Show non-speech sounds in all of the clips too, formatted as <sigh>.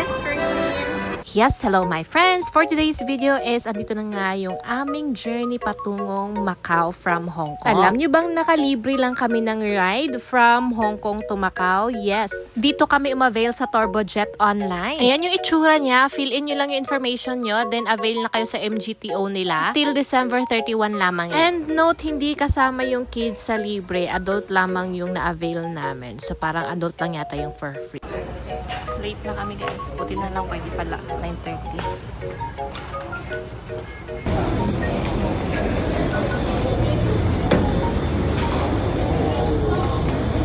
ice cream! Yes, hello my friends! For today's video is andito na nga yung aming journey patungong Macau from Hong Kong. Alam nyo bang nakalibre lang kami ng ride from Hong Kong to Macau? Yes. Dito kami umavail sa Turbojet Online. Ayan yung itsura niya. Fill in nyo lang yung information nyo. Then avail na kayo sa MGTO nila. Till December 31 lamang. yan. And note, hindi kasama yung kids sa libre. Adult lamang yung na-avail namin. So parang adult lang yata yung for free. Late na kami guys. Buti na lang pwede pala. 9.30.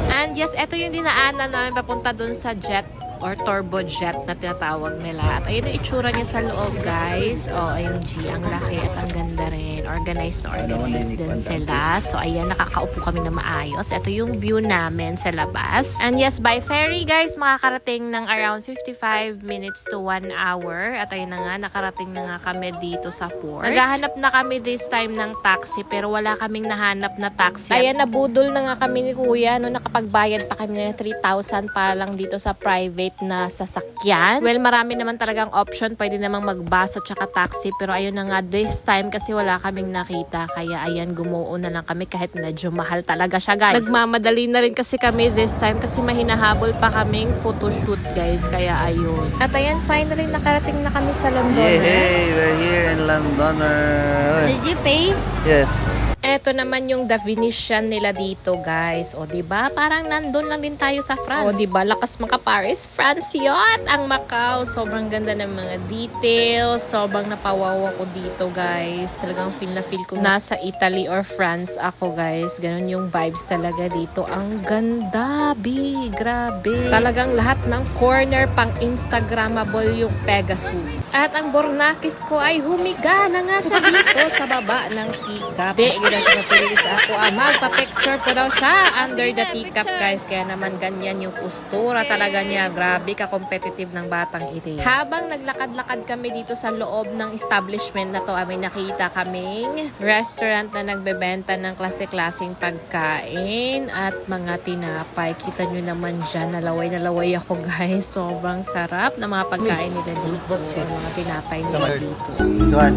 And yes, ito yung dinaanan namin papunta dun sa jet or turbo jet na tinatawag nila. At ayun yung itsura niya sa loob, guys. O, oh, OMG, ang laki at ang ganda rin. Organized na organized din sila. So, ayan, nakakaupo kami na maayos. Ito yung view namin sa labas. And yes, by ferry, guys, makakarating ng around 55 minutes to 1 hour. At ayun na nga, nakarating na nga kami dito sa port. Naghahanap na kami this time ng taxi, pero wala kaming nahanap na taxi. Ayan, nabudol na nga kami ni Kuya, no, nakapagbayad pa kami ng 3,000 para lang dito sa private na sasakyan. Well, marami naman talagang option. Pwede namang magbus at saka taxi. Pero ayun na nga, this time kasi wala kaming nakita. Kaya ayan, gumuo na lang kami kahit medyo mahal talaga siya, guys. Nagmamadali na rin kasi kami this time kasi mahinahabol pa kaming photoshoot, guys. Kaya ayun. At ayan, finally nakarating na kami sa London. Yay, we're here in Londoner. Did you pay? Yes. Eto naman yung The Venetian nila dito, guys. O, di ba? Parang nandun lang din tayo sa France. O, di ba? Lakas maka Paris, France yun! Ang Macau. Sobrang ganda ng mga details. Sobrang napawawa ko dito, guys. Talagang feel na feel ko nasa Italy or France ako, guys. Ganon yung vibes talaga dito. Ang ganda, bi. Grabe. Talagang lahat ng corner pang Instagrammable yung Pegasus. At ang Bornakis ko ay humiga na nga siya dito sa baba ng teacup. Di, siya napili sa ako. Ah, magpa-picture po daw siya under the teacup, guys. Kaya naman ganyan yung postura talaga niya. Grabe ka-competitive ng batang ito. Habang naglakad-lakad kami dito sa loob ng establishment na to, ay may nakita kaming restaurant na nagbebenta ng klase-klaseng pagkain at mga tinapay. Kita nyo naman dyan, nalaway-nalaway ako guys. Sobrang sarap na mga pagkain nila dito. Mga tinapay nila dito. Juan,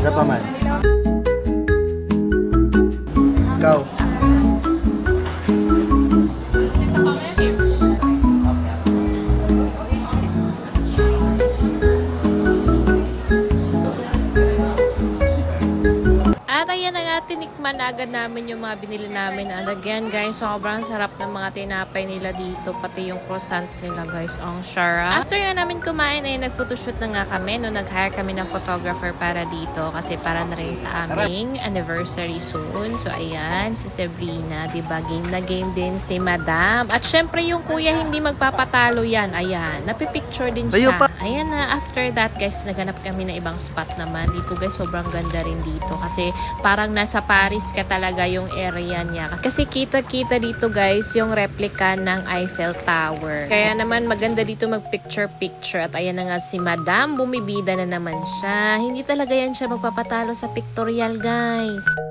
isa pa man. Ikaw. Tinikman agad namin yung mga binili namin. And again, guys, sobrang sarap ng mga tinapay nila dito. Pati yung croissant nila, guys. Ang sarap. After nga namin kumain, ay nag-photoshoot na nga kami. No, nag-hire kami ng photographer para dito. Kasi para na rin sa aming anniversary soon. So, ayan, si Sabrina, di ba Game na game din si Madam. At syempre, yung kuya hindi magpapatalo yan. Ayan, napipicture din siya. Ayan na, after that, guys, naganap kami na ibang spot naman. Dito, guys, sobrang ganda rin dito. Kasi parang nasa Paris ka talaga yung area niya. Kasi kita-kita dito guys yung replica ng Eiffel Tower. Kaya naman maganda dito mag-picture-picture. At ayan na nga si Madam, bumibida na naman siya. Hindi talaga yan siya magpapatalo sa pictorial guys.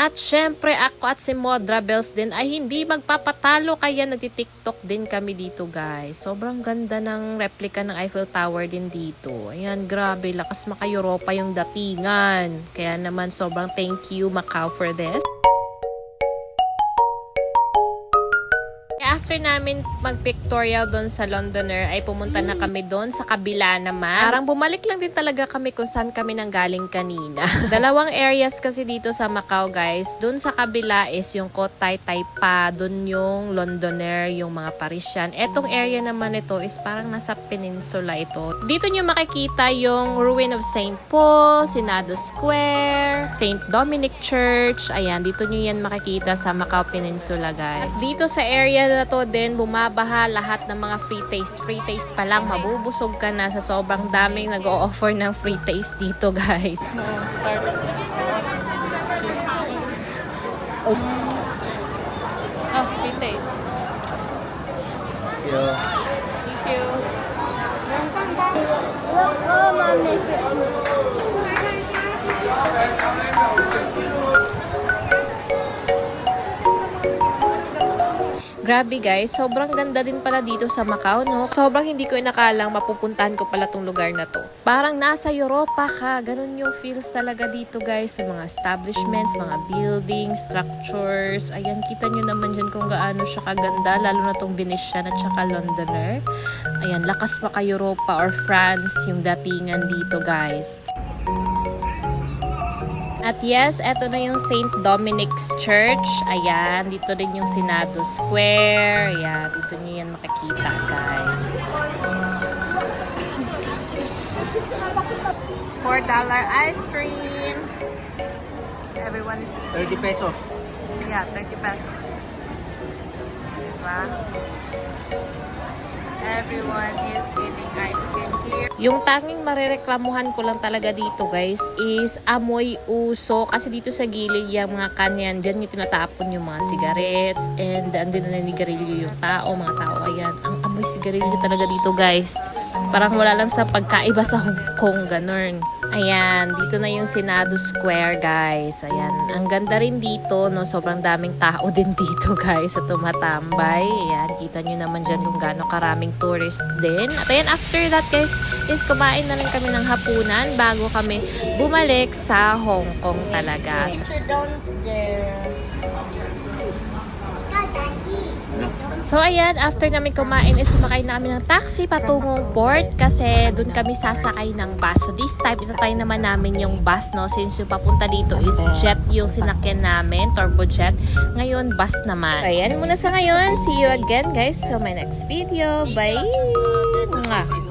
At syempre ako at si Modra Bells din ay hindi magpapatalo kaya nagtitiktok din kami dito guys. Sobrang ganda ng replica ng Eiffel Tower din dito. Ayan, grabe, lakas maka-Europa yung datingan. Kaya naman sobrang thank you Macau for this. After namin mag-pictorial doon sa Londoner, ay pumunta na kami doon sa kabila naman. Parang bumalik lang din talaga kami kung saan kami nanggaling kanina. <laughs> Dalawang areas kasi dito sa Macau, guys. Doon sa kabila is yung Kotay Taipa, doon yung Londoner, yung mga Parisian. Etong area naman ito is parang nasa peninsula ito. Dito nyo makikita yung ruin of St. Paul, Senado Square, St. Dominic Church. Ayan, dito nyo yan makikita sa Macau Peninsula, guys. At dito sa area na to din, bumabaha lahat ng mga free taste. Free taste pa lang, mabubusog ka na sa sobrang daming nag-o-offer ng free taste dito, guys. <laughs> Oh, free taste. Yo. Thank you. Oh, mommy. Grabe guys, sobrang ganda din pala dito sa Macau, no? Sobrang hindi ko inakalang mapupuntahan ko pala tong lugar na to. Parang nasa Europa ka, ganun yung feels talaga dito guys sa mga establishments, mga buildings, structures. Ayan, kita nyo naman dyan kung gaano siya kaganda, lalo na tong Venetian at saka Londoner. Ayan, lakas pa ka Europa or France yung datingan dito guys. At yes, eto na yung St. Dominic's Church. Ayan, dito din yung Senado Square. Ayan, dito nyo yan makikita, guys. $4 ice cream. Everyone is 30 pesos. Yeah, 30 pesos. Diba? Everyone is eating ice cream here. Yung tanging marereklamuhan ko lang talaga dito guys is amoy uso kasi dito sa gilid yung mga kanyan dyan yung tinatapon yung mga cigarettes and andin na nanigarilyo yung tao, mga tao ayan. Ang amoy sigarilyo talaga dito guys. Parang wala lang sa pagkaiba sa Hong Kong, ganun. Ayan, dito na yung Senado Square, guys. Ayan, ang ganda rin dito, no? Sobrang daming tao <laughs> din dito, guys, sa tumatambay. Ayan, kita nyo naman dyan kung gaano karaming tourists din. At ayan, after that, guys, is kumain na rin kami ng hapunan bago kami bumalik sa Hong Kong talaga. So, down there. So ayan, after namin kumain is sumakay namin ng taxi patungong port kasi doon kami sasakay ng bus. So this time, itatay naman namin yung bus no since yung papunta dito is jet yung sinakyan namin, turbo jet. Ngayon, bus naman. Ayan muna sa ngayon. See you again guys till my next video. Bye!